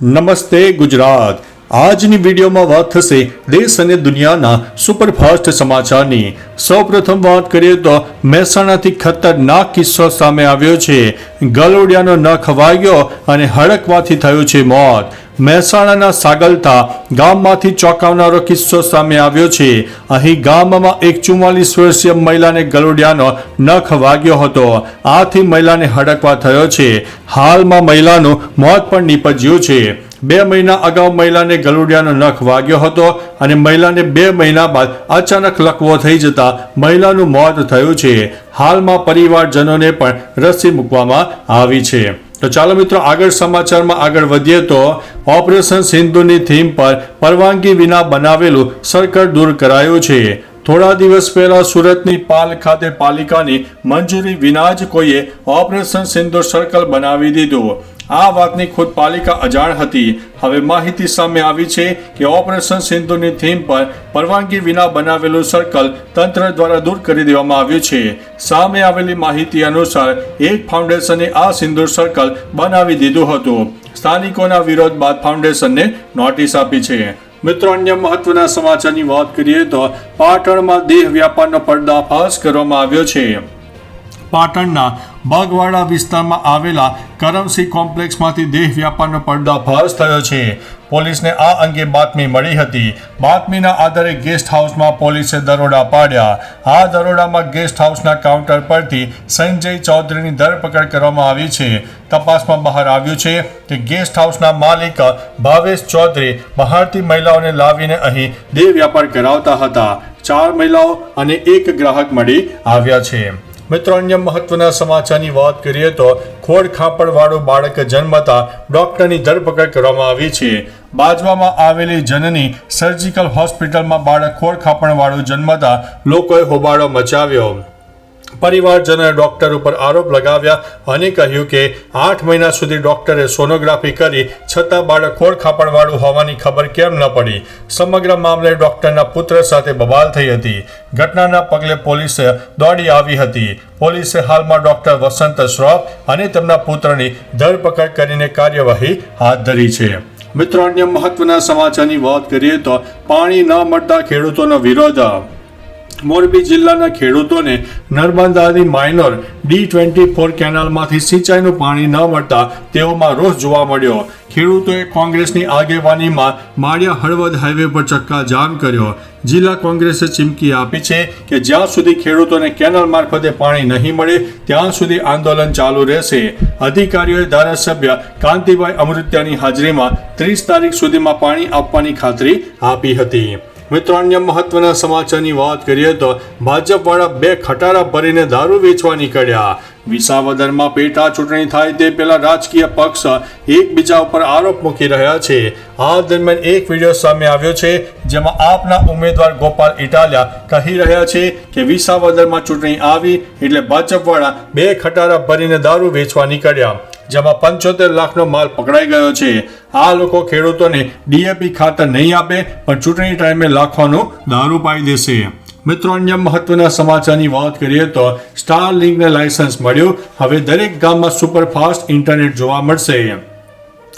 નમસ્તે ગુજરાત. આજની વિડીયોમાં વાત થશે દેશ અને દુનિયાના સુપરફાસ્ટ સમાચારની. સૌપ્રથમ વાત કરીએ તો મહેસાણાથી ખતરનાક કિસ્સો સામે આવ્યો છે. ગલોડિયાનો નખ વાગ્યો અને હડકવાથી થયું છે મોત. મહેસાણાના સાગલતા ગામમાંથી ચોંકાવનારો કિસ્સો સામે આવ્યો છે. અહીં ગામમાં એક ચુમ્માલીસ વર્ષીય મહિલાને ગલોડિયાનો નખ વાગ્યો હતો. આથી મહિલાને હડકવા થયો છે. હાલમાં મહિલાનું મોત પણ નીપજ્યું છે. બે મહિના અગાઉ મહિલાને ગલુડિયાનો નખ વાગ્યો હતો અને મહિલાને બે મહિના બાદ અચાનક લકવો થઈ જતા મહિલાનું મોત થયું છે. હાલમાં પરિવારજનોને પણ રસી મૂકવામાં આવી છે. તો ચાલો મિત્રો આગળ સમાચારમાં આગળ વધીએ તો ઓપરેશન સિંધુની થીમ પર પરવાનગી વિના બનાવેલું સર્કલ દૂર કરાયું છે. થોડા દિવસ પહેલા સુરતની પાલ ખાતે પાલિકાની મંજૂરી વિના જ કોઈએ ઓપરેશન સિંધુ સર્કલ બનાવી દીધું. આ વાતની ખુદ પાલિકા અજાણ હતી. હવે માહિતી સામે આવી છે કે ઓપરેશન સિંધુની થીમ પર પરવાનગી વિના બનાવેલું સર્કલ તંત્ર દ્વારા દૂર કરી દેવામાં આવ્યું છે. સામે આવેલી માહિતી અનુસાર, એક ફાઉન્ડેશને આ સિંદૂર સર્કલ બનાવી દીધું હતું. સ્થાનિકોના વિરોધ બાદ ફાઉન્ડેશનને નોટિસ આપી છે. મિત્રો, અન્ય મહત્વના સમાચારની વાત કરીએ તો પાટણમાં દેહ વ્યાપારનો પર્દાફાશ કરવામાં આવ્યો છે. પાટણના બાગવાડા વિસ્તારમાં આવેલા કરમસિંહ કોમ્પ્લેક્સમાંથી દેહ વ્યાપારનો પર્દાફાશ થયો છે. પોલીસને આ અંગે બાતમી મળી હતી. બાતમીના આધારે ગેસ્ટ હાઉસમાં પોલીસે દરોડા પાડ્યા. આ દરોડામાં ગેસ્ટ હાઉસના કાઉન્ટર પરથી સંજય ચૌધરીની ધરપકડ કરવામાં આવી છે. તપાસમાં બહાર આવ્યું છે કે ગેસ્ટ હાઉસના માલિક ભાવેશ ચૌધરી બહારથી મહિલાઓને લાવીને અહીં દેહ વ્યાપાર કરાવતા હતા. ચાર મહિલાઓ અને એક ગ્રાહક મળી આવ્યા છે. મિત્રો, અન્ય મહત્વના સમાચારની વાત કરીએ તો ખોડ ખાપડવાળું બાળક જન્મતા ડોક્ટરની ધરપકડ કરવામાં આવી છે. બાજવામાં આવેલી જનની સર્જિકલ હોસ્પિટલમાં બાળક ખોડ ખાપણવાળું જન્મતા લોકોએ હોબાળો મચાવ્યો. પરિવારજનોએ ડોક્ટર ઉપર આરોપ લગાવ્યા અને કહ્યું કે આઠ મહિના સુધી ડોક્ટરે સોનોગ્રાફી કરી છતાં બાળક ખાપણવાળું હોવાની ખબર કેમ ન પડી. સમગ્ર મામલે ડોક્ટરના પુત્ર સાથે બબાલ થઈ હતી. ઘટનાના પગલે પોલીસે દોડી આવી હતી. પોલીસે હાલમાં ડોક્ટર વસંત શ્રોફ અને તેમના પુત્રની ધરપકડ કરીને કાર્યવાહી હાથ ધરી છે. મિત્રો, અન્ય મહત્વના સમાચારની વાત કરીએ તો પાણી ન મળતા ખેડૂતોનો વિરોધ મોરબી જિલ્લાના ખેડૂતોને નર્મદાની માઇનોર ડી ટ્વેન્ટી ફોર કેનાલમાંથી સિંચાઈનું પાણી ન મળતા તેઓમાં રોષ જોવા મળ્યો. ખેડૂતોએ કોંગ્રેસની આગેવાનીમાં માળિયા હળવદ હાઈવે પર ચક્કા જામ કર્યો. જિલ્લા કોંગ્રેસે ચીમકી આપી છે કે જ્યાં સુધી ખેડૂતોને કેનાલ મારફતે પાણી નહીં મળે, ત્યાં સુધી આંદોલન ચાલુ રહેશે. અધિકારીઓએ ધારાસભ્ય કાંતિભાઈ અમૃત્યાની હાજરીમાં ત્રીસ તારીખ સુધીમાં પાણી આપવાની ખાતરી આપી હતી. મિત્રો અન્ય મહત્વના સમાચારની વાત કરીએ તો ભાજપવાળા બે ખટારા ભરીને દારૂ વેચવા નીકળ્યા. વિસાવદરમાં પેટા ચૂંટણી થાય તે પહેલા રાજકીય પક્ષ એકબીજા ઉપર આરોપ મૂકી રહ્યા છે. આ દરમિયાન એક વીડિયો સામે આવ્યો છે, જેમાં આપના ઉમેદવાર ગોપાલ ઇટાલિયા કહી રહ્યા છે કે વિસાવદરમાં ચૂંટણી આવી એટલે ભાજપવાળા બે ખટારા ભરીને દારૂ વેચવા નીકળ્યા. જેમાં પંચોતેર લાખનો માલ પકડાઈ ગયો છે. આ લોકો ખેડૂતોને ડીએપી ખાતર નહીં આપે, પણ ચૂંટણી ટાઈમે લાખોનું દારૂ પાઈ દેશે. મિત્રો, અન્ય મહત્વના સમાચારની વાત કરીએ તો સ્ટાર લિંકને લાયસન્સ મળ્યું. હવે દરેક ગામમાં સુપરફાસ્ટ ઇન્ટરનેટ જોવા મળશે.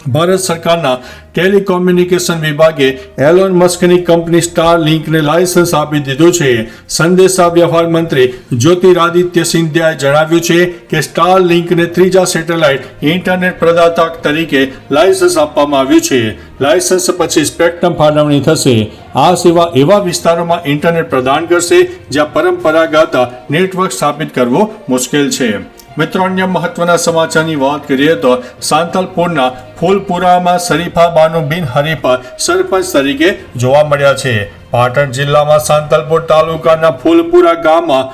ભારત સરકારના ટેલિકોમ્યુનિકેશન વિભાગે એલોન મસ્કની કંપની સ્ટાર લિંકને લાયસન્સ આપી દીધું છે. સંદેશા વ્યવહાર મંત્રી જ્યોતિરાદિત્ય સિંધિયાએ જણાવ્યું છે કે સ્ટાર લિંકને ત્રીજા સેટેલાઇટ ઇન્ટરનેટ પ્રદાતા તરીકે લાયસન્સ આપવામાં આવ્યું છે. લાયસન્સ પછી સ્પેક્ટ્રમ ફાળવણી થશે. આ સેવા એવા વિસ્તારોમાં ઇન્ટરનેટ પ્રદાન કરશે જ્યાં પરંપરાગત નેટવર્ક સ્થાપિત કરવું મુશ્કેલ છે. મિત્રો અન્ય મહત્વના સમાચારની વાત કરીએ તો સાંતલપુરના ફૂલપુરામાં શરીફા બાનુ બિન હરીફ સરપંચ તરીકે જોવા મળ્યા છે. પાટણ જિલ્લામાં સાંતલપુર તાલુકાના ફૂલપુરા ગામમાં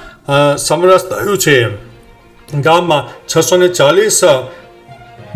સમરસ થયું છે. ગામમાં છસો ને ચાલીસ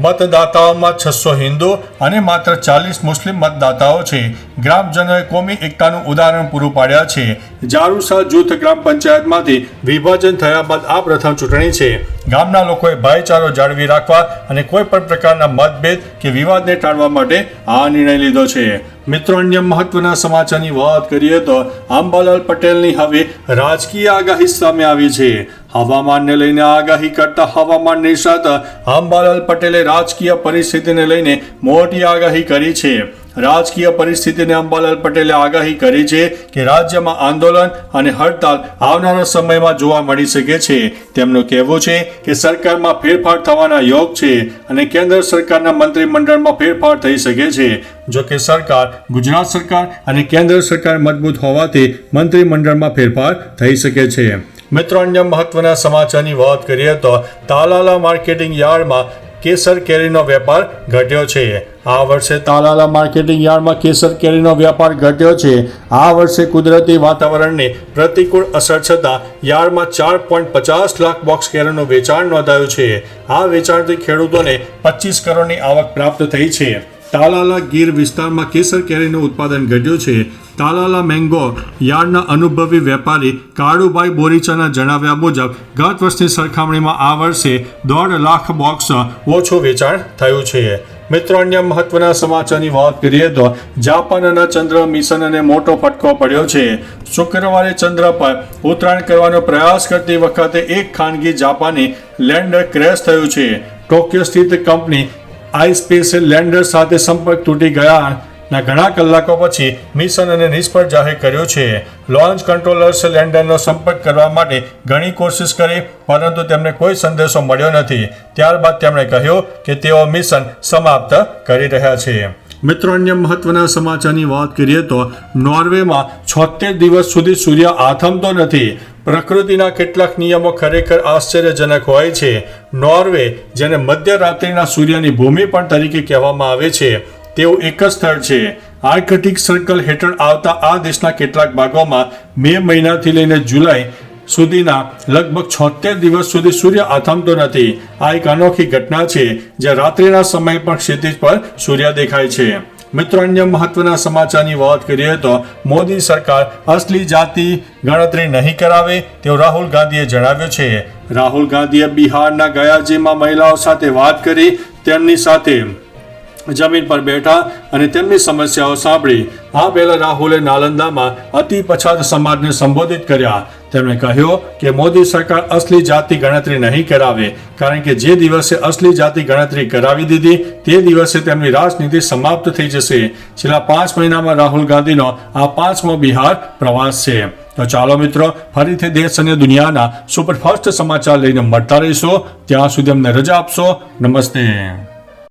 મતદાતાઓમાં છસો હિન્દુ અને માત્ર ચાલીસ મુસ્લિમ મતદાતાઓ છે. ગ્રામજનોએ કોમી એકતાનું ઉદાહરણ પૂરું પાડ્યા છે. જારુસા જૂથ ગ્રામ પંચાયતમાંથી વિભાજન થયા બાદ આ પ્રથમ ચૂંટણી છે. ગામના લોકોએ ભાઈચારો જાળવી રાખવા અને કોઈ પણ પ્રકારના મતભેદ કે વિવાદને ટાળવા માટે આ નિર્ણય લીધો છે. મિત્રો, અન્ય મહત્વના સમાચારની વાત કરીએ તો અંબાલાલ પટેલની હવે રાજકીય આગાહી સામે આવી છે. હવામાનને લઈને આગાહી કરતા હવામાન નિષ્ણાત અંબાલાલ પટેલે રાજકીય પરિસ્થિતિને લઈને મોટી આગાહી કરી છે. રાજકીય પરિસ્થિતિને અંબાલાલ પટેલે આગાહી કરી છે કે રાજ્યમાં આંદોલન અને હડતાલ આવનારા સમયમાં જોવા મળી શકે છે. તેમનું કહેવું છે કે સરકારમાં ફેરફાર થવાના યોગ છે અને કેન્દ્ર સરકારના મંત્રીમંડળમાં ફેરફાર થઈ શકે છે. જો કે સરકાર, ગુજરાત સરકાર અને કેન્દ્ર સરકાર મજબૂત હોવાથી મંત્રીમંડળમાં ફેરફાર થઈ શકે છે. મિત્રો, અન્ય મહત્વના સમાચારની વાત કરીએ તો તાલાલા માર્કેટિંગ યાર્ડમાં કેસર કેરીનો વેપાર ઘટ્યો છે. આ વર્ષે તાલાલા માર્કેટિંગ યાર્ડમાં કેસર કેરીનો વેપાર ઘટ્યો છે. આ વર્ષે કુદરતી વાતાવરણની પ્રતિકૂળ અસર છતાં યાર્ડમાં ચાર પોઈન્ટ પચાસ લાખ બોક્સ કેરીનું વેચાણ નોંધાયું છે. આ વેચાણથી ખેડૂતોને પચીસ કરોડની આવક પ્રાપ્ત થઈ છે. તાલાલા ગીર વિસ્તારમાં કેસર કેરીનું ઉત્પાદન ઘટ્યું છે. તાલાલા મેંગો યાર્ડના અનુભવી વેપારી કાળુભાઈ બોરીચાના જણાવ્યા મુજબ, ગત વર્ષની સરખામણીમાં આ વર્ષે દોઢ લાખ બોક્સ ઓછું વેચાણ થયું છે. મિત્રો, અન્ય મહત્વના સમાચારની વાત કરીએ તો જાપાનના ચંદ્ર મિશનને મોટો ફટકો પડ્યો છે. શુક્રવારે ચંદ્ર પર ઉતરાણ કરવાનો પ્રયાસ કરતી વખતે એક ખાનગી જાપાની લેન્ડર ક્રેશ થયું છે. ટોક્યો સ્થિત કંપની આઈસ્પેસ લેન્ડર સાથે સંપર્ક તૂટી ગયા ના ઘણા કલાકો પછી મિશન અને નિષ્ફળ જાહેર કર્યું છે. લોન્ચ કંટ્રોલર્સ લેન્ડરનો સંપર્ક કરવા માટે ઘણી કોશિશ કરી, પરંતુ તેમને કોઈ સંદેશો મળ્યો નથી. ત્યારબાદ તેમણે કહ્યું કે તેઓ મિશન સમાપ્ત કરી રહ્યા છે. મિત્રો, અન્ય મહત્વના સમાચારની વાત કરીએ તો નોર્વેમાં છોતેર દિવસ સુધી સૂર્ય આથમતો નથી. પ્રકૃતિના કેટલાક નિયમો ખરેખર આશ્ચર્યજનક હોય છે. નોર્વે, જેને મધ્યરાત્રિના સૂર્યની ભૂમિ પણ તરીકે કહેવામાં આવે છે તેવું એક જ સ્થળ છે. આર્કટિક સર્કલ હેઠળ આવતા આ દેશના કેટલાક ભાગોમાં મે મહિનાથી લઈને જુલાઈ સુધીના લગભગ છોતેર દિવસ સુધી સૂર્ય આથમતો નથી. આ એક અનોખી ઘટના છે, જે રાત્રિના સમય પણ ક્ષિતિજ પર સૂર્ય દેખાય છે. મિત્રો, અન્ય મહત્વના સમાચારની વાત કરીએ તો મોદી સરકાર અસલી જાતિ ગણતરી નહીં કરાવે તેવું રાહુલ ગાંધીએ જણાવ્યું છે. રાહુલ ગાંધીએ બિહારના ગયાજીમાં મહિલાઓ સાથે વાત કરી, તેમની સાથે જમીન પર બેઠા અને તેમની સમસ્યાઓ સાંભળી. આ પહેલા રાહુલે નાલંદામાં અતિ પછાત સમાજને સંબોધિત કર્યા. તેમણે કહ્યું કે મોદી સરકાર અસલી જાતિ ગણતરી નહીં કરાવે, કારણ કે જે દિવસે અસલી જાતિ ગણતરી કરાવી દીધી, તે દિવસે તેમની રાજનીતિ સમાપ્ત થઈ જશે. છેલ્લા પાંચ મહિનામાં રાહુલ ગાંધીનો આ પાંચમો બિહાર પ્રવાસ છે. તો ચાલો મિત્રો, ફરીથી દેશ અને દુનિયાના સુપરફાસ્ટ સમાચાર લઈને મળતા રહીશો. ત્યાં સુધી અમને રજા આપશો. નમસ્તે.